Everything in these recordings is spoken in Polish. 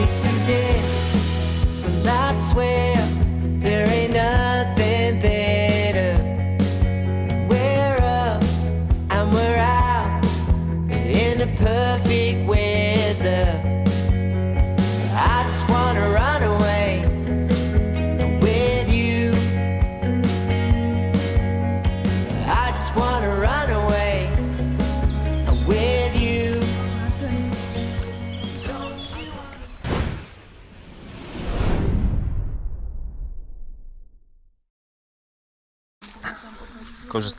this is it. And I swear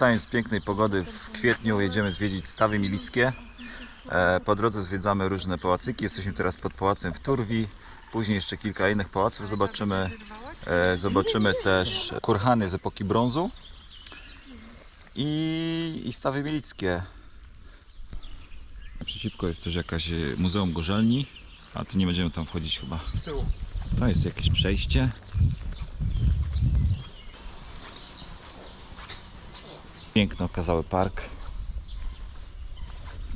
Korzystając z pięknej pogody w kwietniu jedziemy zwiedzić Stawy Milickie. E, Po drodze zwiedzamy różne pałacyki. Jesteśmy teraz pod pałacem w Turwi. Później jeszcze kilka innych pałaców zobaczymy. E, Zobaczymy też kurhany z epoki brązu i, i Stawy Milickie. Naprzeciwko jest też jakaś e, Muzeum Gorzelni, a tu nie będziemy tam wchodzić chyba. To jest jakieś przejście. Piękny okazały park.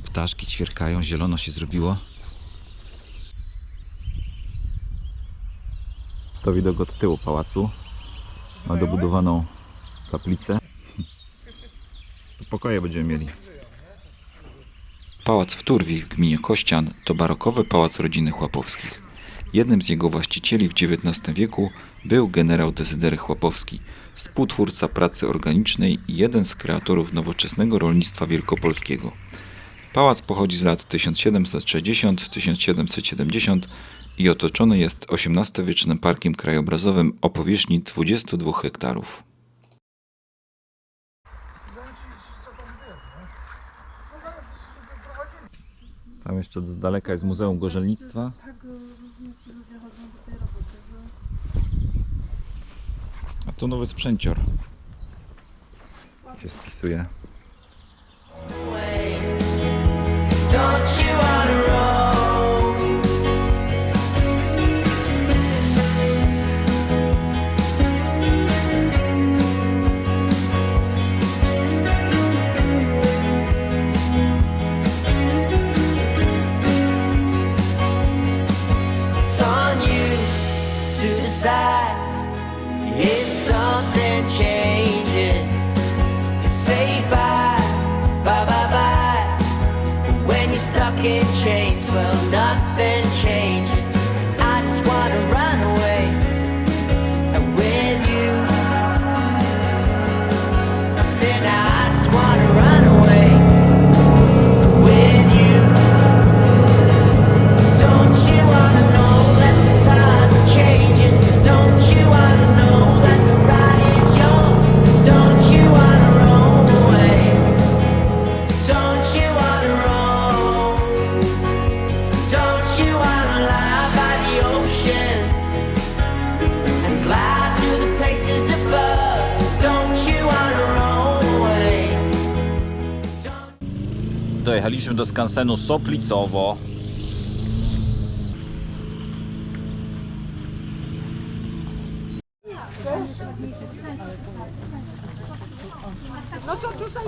Ptaszki ćwierkają, zielono się zrobiło. To widok od tyłu pałacu. Ma dobudowaną kaplicę. Tu pokoje będziemy mieli. Pałac w Turwi w gminie Kościan to barokowy pałac rodziny Chłapowskich. Jednym z jego właścicieli w XIX wieku był generał Dezydery Chłapowski, współtwórca pracy organicznej i jeden z kreatorów nowoczesnego rolnictwa wielkopolskiego. Pałac pochodzi z lat 1760-1770 i otoczony jest XVIII-wiecznym parkiem krajobrazowym o powierzchni 22 hektarów. Tam jeszcze z daleka jest Muzeum Gorzelnictwa. A to nowy sprzęcior. Się spisuje. Don't you wanna roll? Dojechaliśmy do skansenu Soplicowo.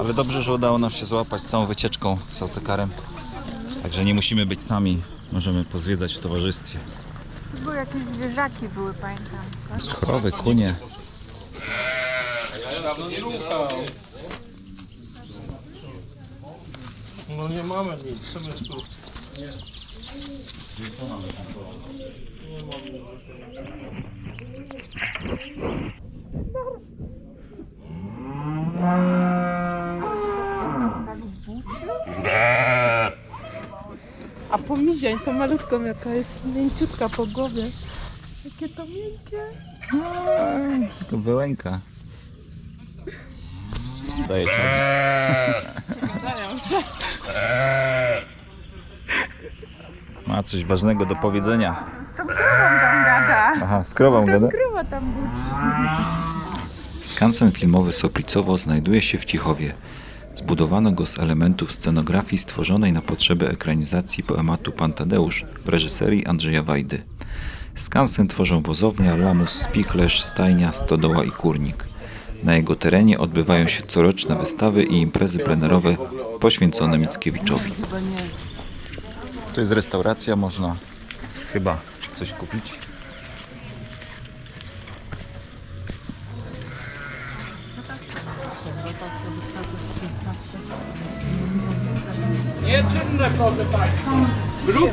Ale dobrze, że udało nam się złapać całą wycieczką z autokarem. Także nie musimy być sami. Możemy pozwiedzać w towarzystwie. To były jakieś zwierzaki były, pamiętam. tak? Krowy, kunie. No nie mamy nic, co my tu? A pomiziań, to malutką jaka jest mięciutka po głowie. Jakie to miękkie. To wyłęka. Daję czas. Dają się. Ma coś ważnego do powiedzenia. Z tą krową tam gada. Aha, z krową gada. krowa tam budzi. Skansen filmowy Soplicowo znajduje się w Cichowie. Zbudowano go z elementów scenografii stworzonej na potrzeby ekranizacji poematu Pan Tadeusz w reżyserii Andrzeja Wajdy. Skansen tworzą wozownia, lamus, spichlerz, stajnia, stodoła i kurnik. Na jego terenie odbywają się coroczne wystawy i imprezy plenerowe poświęcone Mickiewiczowi. To jest restauracja, można chyba coś kupić.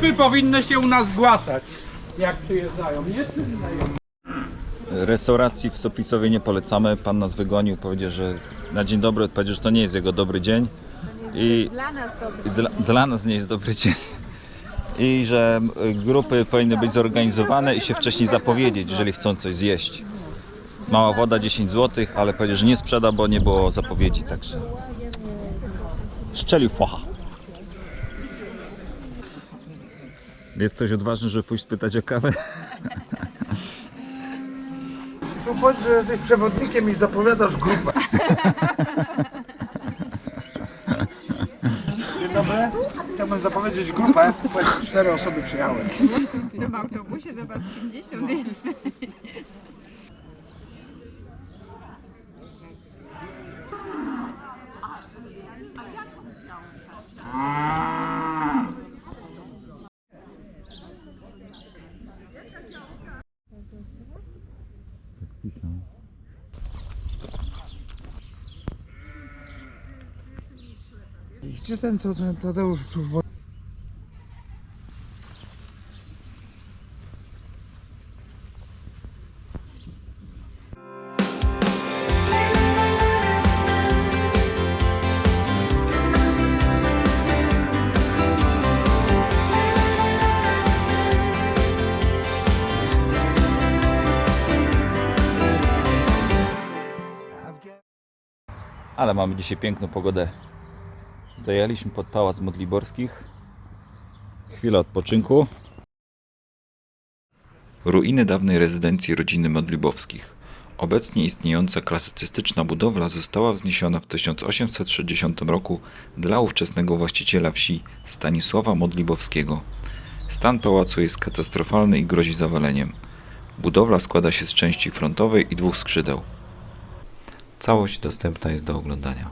Grupy powinny się u nas zgłaszać, jak przyjeżdżają. Nieczynne. Restauracji w Soplicowie nie polecamy. Pan nas wygonił, powiedział, że na dzień dobry odpowiedział, że to nie jest jego dobry dzień. I Dla nas dla, dla nas nie jest dobry dzień. I że y, grupy powinny być zorganizowane i się wcześniej zapowiedzieć, jeżeli chcą coś zjeść. Mała woda 10 zł, ale powiedział, że nie sprzeda, bo nie było zapowiedzi, także szczelił focha. Jest ktoś odważny, żeby pójść spytać o kawę? Tu chodź, że jesteś przewodnikiem i zapowiadasz grupę. Dzień dobry. Chciałbym zapowiedzieć grupę, bo cztery osoby przyjechały. w autobusie do was 50 jest. Gdzie ten, Tadeusz tu w... Ale mamy dzisiaj piękną pogodę. Dojechaliśmy pod Pałac Modliborskich. Chwila odpoczynku. Ruiny dawnej rezydencji rodziny Modlibowskich. Obecnie istniejąca klasycystyczna budowla została wzniesiona w 1860 roku dla ówczesnego właściciela wsi Stanisława Modlibowskiego. Stan pałacu jest katastrofalny i grozi zawaleniem. Budowla składa się z części frontowej i dwóch skrzydeł. Całość dostępna jest do oglądania.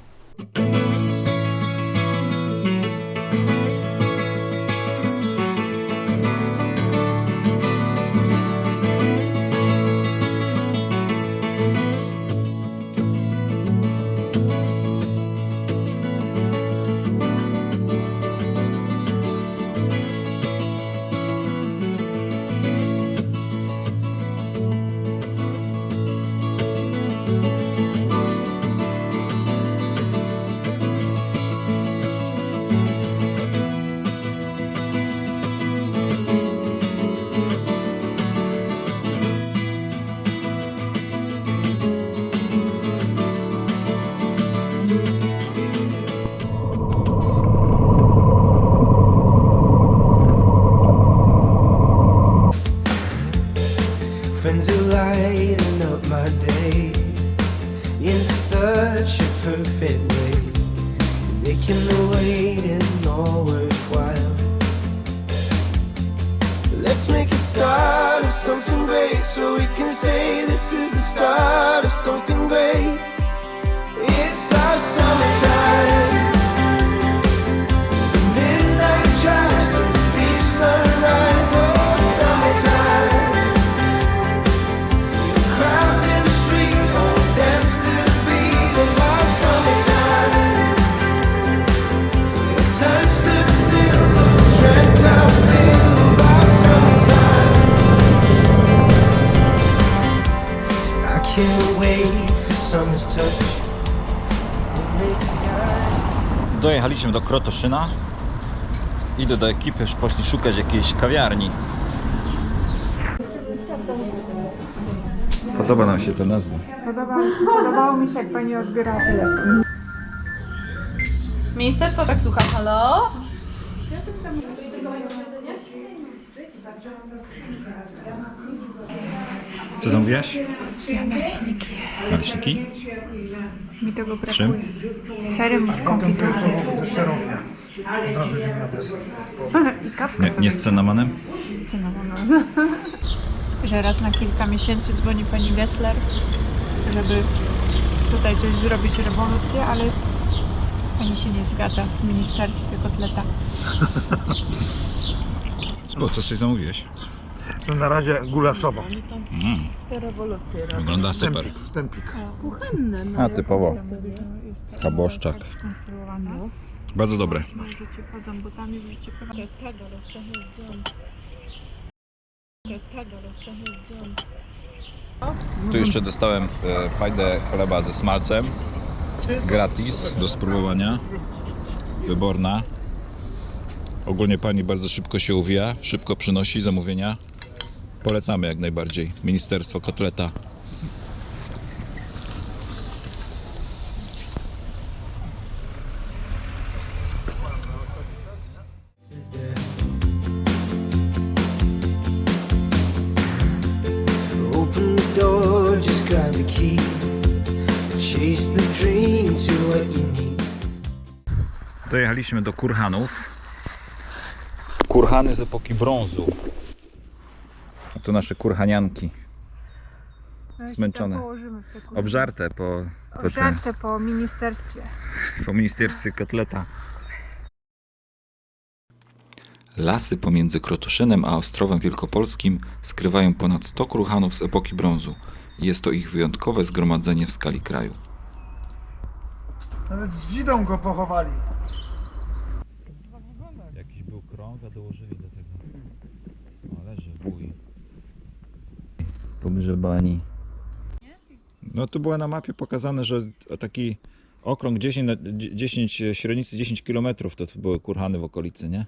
Dojechaliśmy do Krotoszyna. Idę do ekipy, już poszli szukać jakiejś kawiarni. Podoba nam się ta nazwa. Podobało, podobało mi się, jak pani odbiera telefon. Ministerstwo tak słucha, halo? Co zamówiłaś? Naleśniki. Naleśniki? Mi tego Z czym? brakuje. Serem z konfiturą. To jest serownia. Od razu idziemy na deser. I kawkę Nie, nie z cynamanem? cynamoną. Że raz na kilka miesięcy dzwoni pani Gessler, żeby tutaj coś zrobić, rewolucję, ale pani się nie zgadza w ministerstwie kotleta. O, co coś zamówiłeś? To na razie gulaszowo. Te rewolucje robią. Wygląda Wstępik, wstępik. Kuchenne, no. A, typowo. no, Schaboszczak. Skonstruowane. Bardzo dobre. Tu jeszcze dostałem e, fajdę chleba ze smalcem. Gratis do spróbowania. Wyborna. Ogólnie pani bardzo szybko się uwija, szybko przynosi zamówienia. Polecamy jak najbardziej. Ministerstwo Kotleta. Dojechaliśmy do Kurhanów. Kurhany z epoki brązu. Tu nasze kurhanianki. No Zmęczone. Obżarte po, po, tym, Obżarte po ministerstwie. po ministerstwie kotleta. Lasy pomiędzy Krotoszynem a Ostrowem Wielkopolskim skrywają ponad 100 kruchanów z epoki brązu. Jest to ich wyjątkowe zgromadzenie w skali kraju. Nawet z dzidą go pochowali. Jakiś był krąg, a dołożyli do tego. O, leży wuj. Pogrzebani. No tu było na mapie pokazane, że taki okrąg 10, na- 10 średnicy 10 km to były kurhany w okolicy, nie?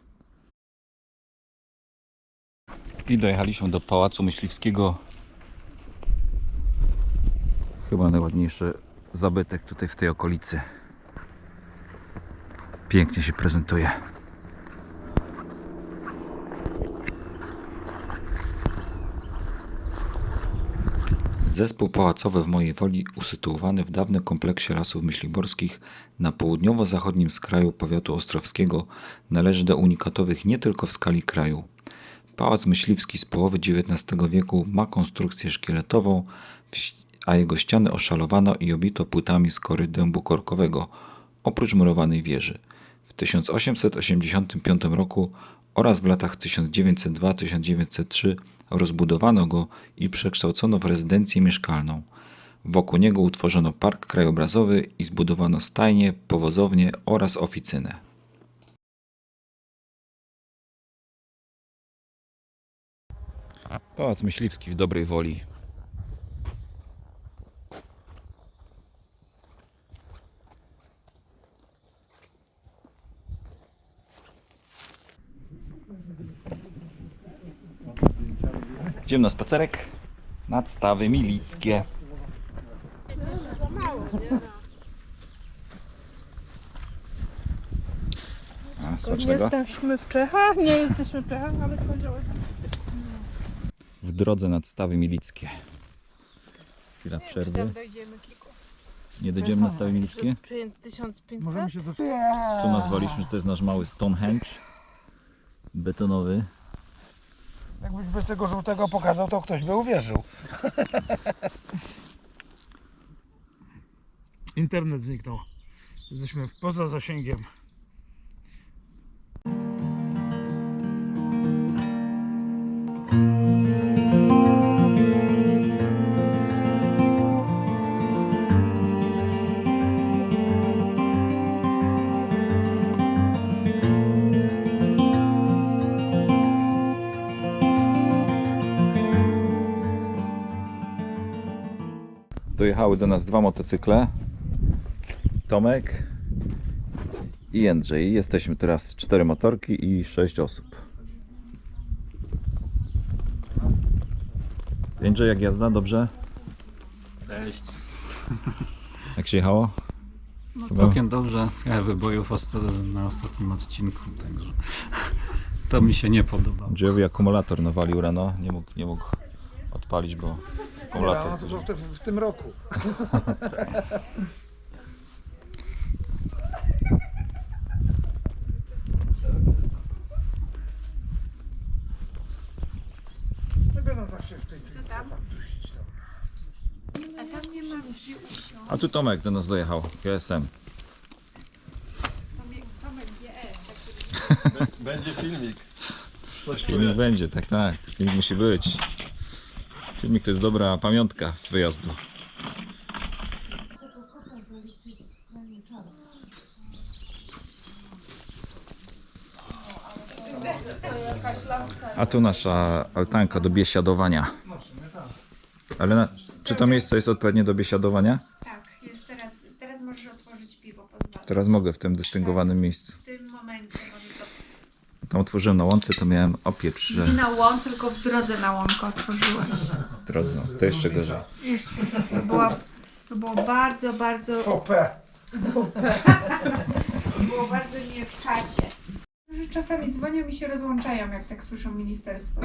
I dojechaliśmy do Pałacu Myśliwskiego. Chyba najładniejszy zabytek tutaj w tej okolicy. Pięknie się prezentuje. Zespół pałacowy w mojej woli usytuowany w dawnym kompleksie lasów myśliborskich na południowo-zachodnim skraju powiatu ostrowskiego należy do unikatowych nie tylko w skali kraju. Pałac myśliwski z połowy XIX wieku ma konstrukcję szkieletową, a jego ściany oszalowano i obito płytami z kory dębu korkowego, oprócz murowanej wieży. W 1885 roku oraz w latach 1902-1903 rozbudowano go i przekształcono w rezydencję mieszkalną. Wokół niego utworzono park krajobrazowy i zbudowano stajnie, powozownię oraz oficynę. Pałac Myśliwski w dobrej woli. Idziemy na spacerek nad stawy milickie. A, smacznego. Jesteśmy w Czechach? Nie jesteśmy w Czechach, ale powiedziałeś. W drodze nad stawy milickie. Chwila przerwy. Nie dojdziemy na stawy milickie? 1500? Możemy się do... Tu nazwaliśmy, że to jest nasz mały Stonehenge. Betonowy. Jakbyś bez tego żółtego pokazał, to ktoś by uwierzył. Internet zniknął. Jesteśmy poza zasięgiem. Dojechały do nas dwa motocykle. Tomek i Jędrzej. Jesteśmy teraz cztery motorki i sześć osób. Jędrzej, jak jazda? Dobrze? Cześć. Jak się jechało? No, całkiem dobrze. Ja wybojów na ostatnim odcinku, także to mi się nie podoba. Andrzejowi akumulator nawalił rano. Nie mógł, nie mógł odpalić, bo Nie, no, tylko w, te, w tym roku. Nie będą tak się w tej piłce tam dusić. No. A tu Tomek do nas dojechał. GSM. Będzie filmik. Coś Filmik będzie, tak, tak. Filmik musi być. Filmik to jest dobra pamiątka z wyjazdu. A tu nasza altanka do biesiadowania. Ale na, czy to miejsce jest odpowiednie do biesiadowania? Tak, jest teraz, teraz możesz otworzyć piwo. Teraz mogę w tym dystyngowanym miejscu. W tym momencie. Tam otworzyłem na łące, to miałem opieprz, że Nie na łące, tylko w drodze na łąkę otworzyłeś. drodze, to jeszcze gorzej. Jeszcze. To, była, to było bardzo, bardzo... Opę. To było bardzo nie w czasie. Że czasami dzwonią i się rozłączają, jak tak słyszą ministerstwo.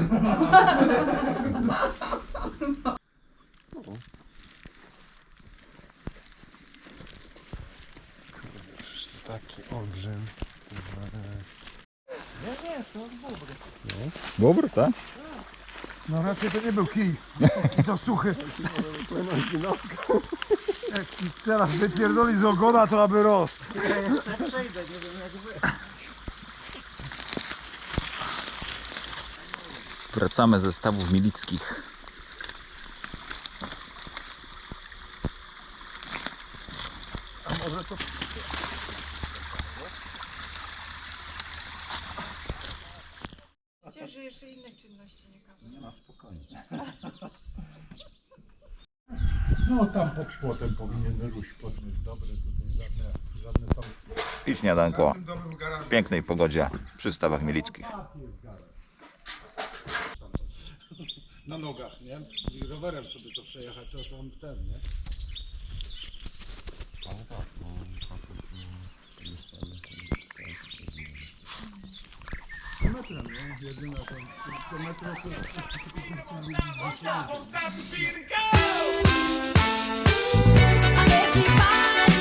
Taki olbrzym. Bobr, tak? No raczej to nie był kij. To suchy. Jak teraz wypierdoli z ogona, to aby rost. Wracamy ze stawów milickich. Myślę, że jeszcze innych czynności nie każe. No tam pod płotem powinien ruś potem jest dobre, tutaj żadne, żadne są. I śniadanko w pięknej pogodzie przy stawach milickich. Na nogach, nie? I rowerem sobie to przejechać, to tam ten, nie? Metrem, nie? Jedyna to, to metro to... Everybody, move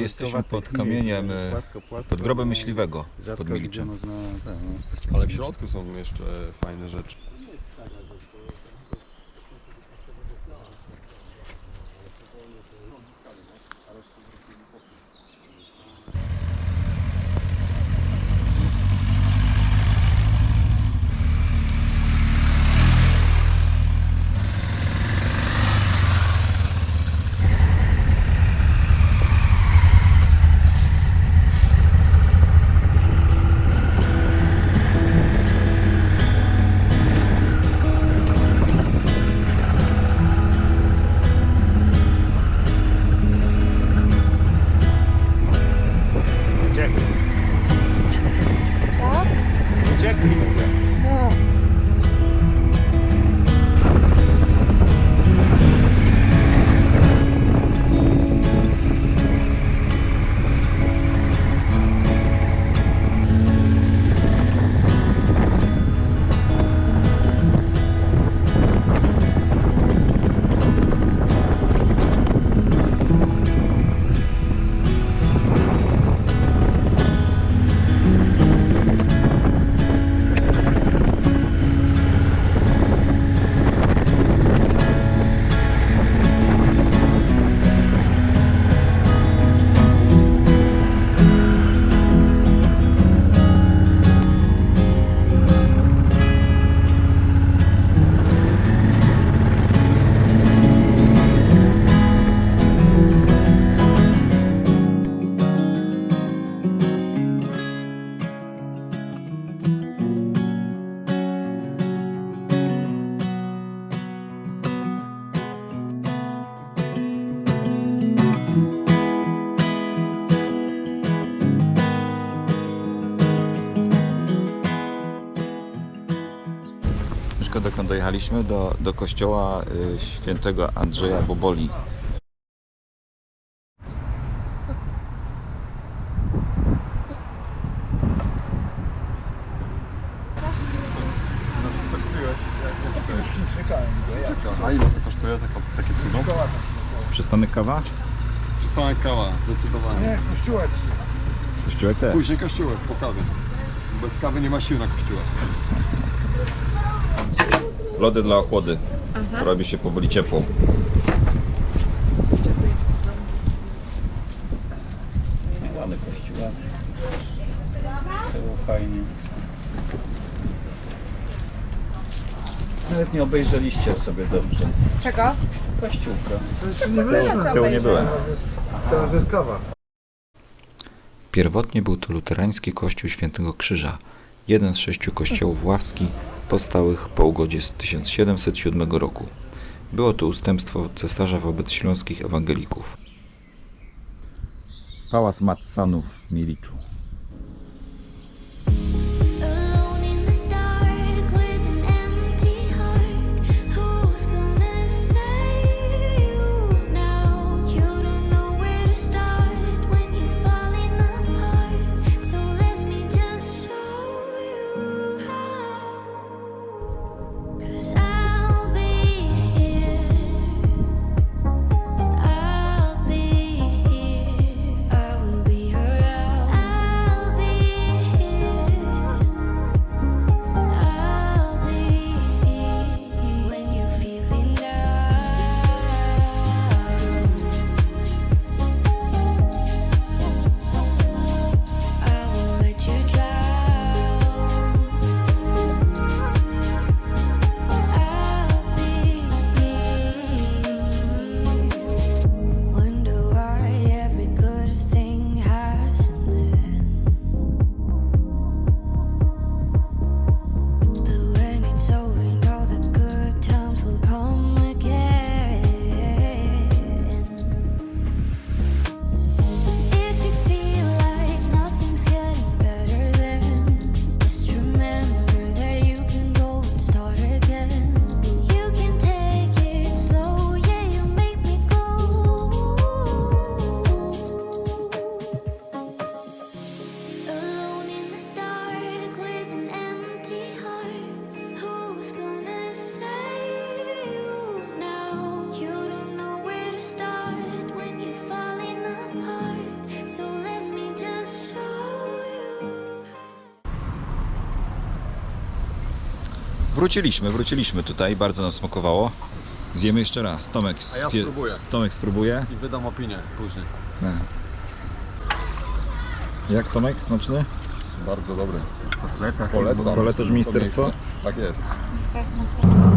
Jesteśmy pod kamieniem, e, pod grobem myśliwego pod Miliczem. Ale w środku są jeszcze fajne rzeczy. Dokąd dojechaliśmy? Do, do kościoła y, świętego Andrzeja Boboli. A ile to kosztuje taka, takie cudo? Przystanek kawa? Przystanek kawa, zdecydowanie. Nie, kościółek. Kościółek też. Później kościółek, po kawie. Bez kawy nie ma sił na kościółek. Lody dla ochłody. Robi się powoli ciepło. Ładny kościółek. Z tyłu fajnie. Nawet nie obejrzeliście sobie dobrze. Czego? Kościółka. Nie byliśmy. Z tyłu nie byłem. Teraz jest kawa. Pierwotnie był to luterański kościół Świętego Krzyża, jeden z sześciu kościołów ławski powstałych po ugodzie z 1707 roku. Było to ustępstwo cesarza wobec śląskich ewangelików. Pałac Matsanów w Miliczu. Wróciliśmy, wróciliśmy tutaj, bardzo nam smakowało. Zjemy jeszcze raz. Tomek, A ja spie- spróbuję. Tomek spróbuje. I wydam opinię później. Jak Tomek, smaczny? Bardzo dobry. Polecam. Polecasz ministerstwo? Tak jest. Ministerstwo.